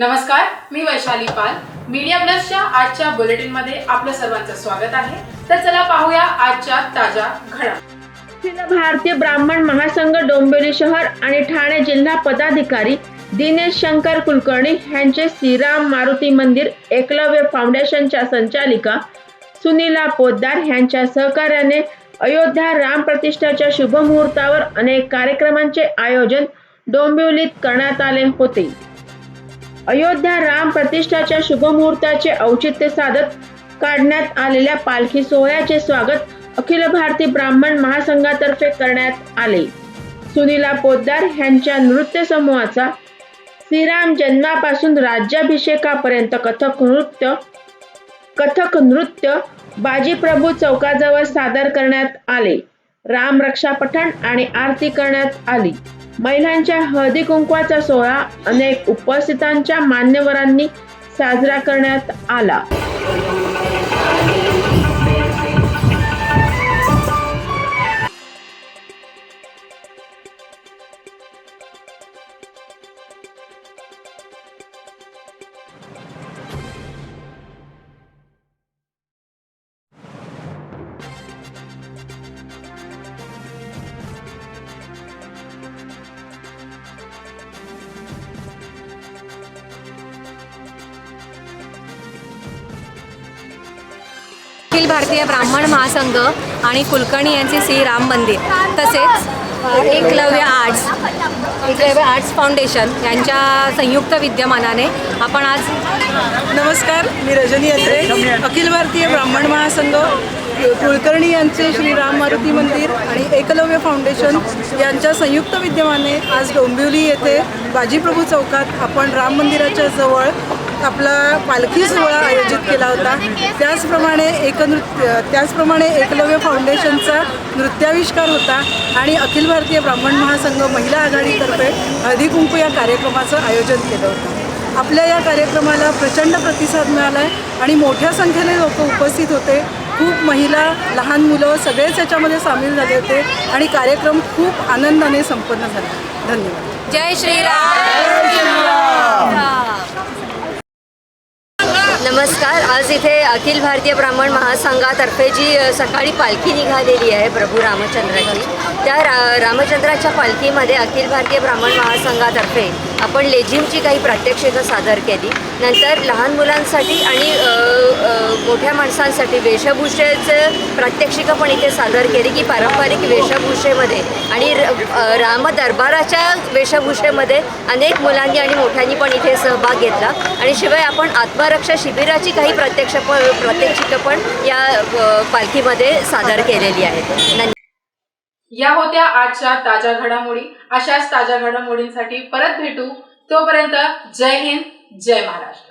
नमस्कार मी वैशाली पाल. मीडिया प्लसच्या आजच्या बुलेटिनमध्ये आपलं सर्वांचं स्वागत आहे. तर चला पाहूया आजच्या ताज्या घडा अखिल भारतीय ब्राह्मण महासंघ डोंबिवली शहर आणि ठाणे जिल्हा पदाधिकारी दिनेश शंकर कुलकर्णी यांचे श्रीराम मारुती मंदिर एकलव्य फाउंडेशनच्या संचालिका सुनीला पोद्दार यांच्या सहकार्याने अयोध्या राम प्रतिष्ठाच्या शुभमुहूर्तावर अनेक कार्यक्रमांचे आयोजन डोंबिवलीत करण्यात आले होते. अयोध्या राम प्रतिष्ठाच्या शुभमुहूर्ताचे औचित्य साधत काढण्यात आलेल्या पालखी सोहळ्याचे स्वागत अखिल भारतीय ब्राह्मण महासंघातर्फे करण्यात आले. सुनीला पोद्दार यांच्या नृत्य समूहाचा श्रीराम जन्मापासून राज्याभिषेकापर्यंत कथक नृत्य कथक नृत्य बाजीप्रभू चौकाजवळ सादर करण्यात आले. राम रक्षा पठण आणि आरती करण्यात आली. महिलांच्या हळदी कुंकवाचा सोहळा अनेक उपस्थितांच्या मान्यवरांनी साजरा करण्यात आला. भारतीय ब्राह्मण महासंघ आणि कुलकर्णी यांचे श्री राम मंदिर तसेच Eklavya arts Eklavya arts foundation यांच्या संयुक्त विद्यमानाने आपण आज नमस्कार मी रजनी अत्रे अखिल भारतीय ब्राह्मण महासंघ कुलकर्णी यांचे श्री राम मारुती मंदिर आणि एकलव्य फाउंडेशन यांच्या संयुक्त विद्यमाने आज डोंबिवली येथे बाजीप्रभू चौकात आपण राम मंदिराच्या जवळ आपला पालखी सोहळा आयोजित केला होता. त्याचप्रमाणे एकनृत्य त्याचप्रमाणे एकलव्य फाउंडेशनचा नृत्याविष्कार होता आणि अखिल भारतीय ब्राह्मण महासंघ महिला आघाडीतर्फे हळदी कुंकू या कार्यक्रमाचं आयोजन केलं होतं. आपल्या या कार्यक्रमाला प्रचंड प्रतिसाद मिळाला आहे आणि मोठ्या संख्येने लोक उपस्थित होते. खूप महिला लहान मुलं सगळेच याच्यामध्ये सामील झाले होते आणि कार्यक्रम खूप आनंदाने संपन्न झाला. धन्यवाद. जय श्रीराम. नमस्कार. आज इथे अखिल भारतीय ब्राह्मण महासंघातर्फे जी सकाळी पालखी निघालेली आहे प्रभू रामचंद्राची त्या रा रामचंद्राच्या पालखीमध्ये अखिल भारतीय ब्राह्मण महासंघातर्फे आपण लेझिमची काही प्रात्यक्षिकं सादर केली. नंतर लहान मुलांसाठी आणि मोठ्या माणसांसाठी वेशभूषेचं प्रात्यक्षिकं पण इथे सादर केली की पारंपरिक वेशभूषेमध्ये आणि राम दरबाराच्या वेशभूषेमध्ये अनेक मुलांनी आणि मोठ्यांनी पण इथे सहभाग घेतला. आणि शिवाय आपण आत्मरक्षा शिबिराची काही प्रत्यक्ष प प्रात्यक्षिकं पण या पालखीमध्ये सादर केलेली आहेत या होत्या आजच्या ताज्या घडामोडी. अशाच ताज्या घडामोडींसाठी परत भेटू. तोपर्यंत जय हिंद. जय महाराष्ट्र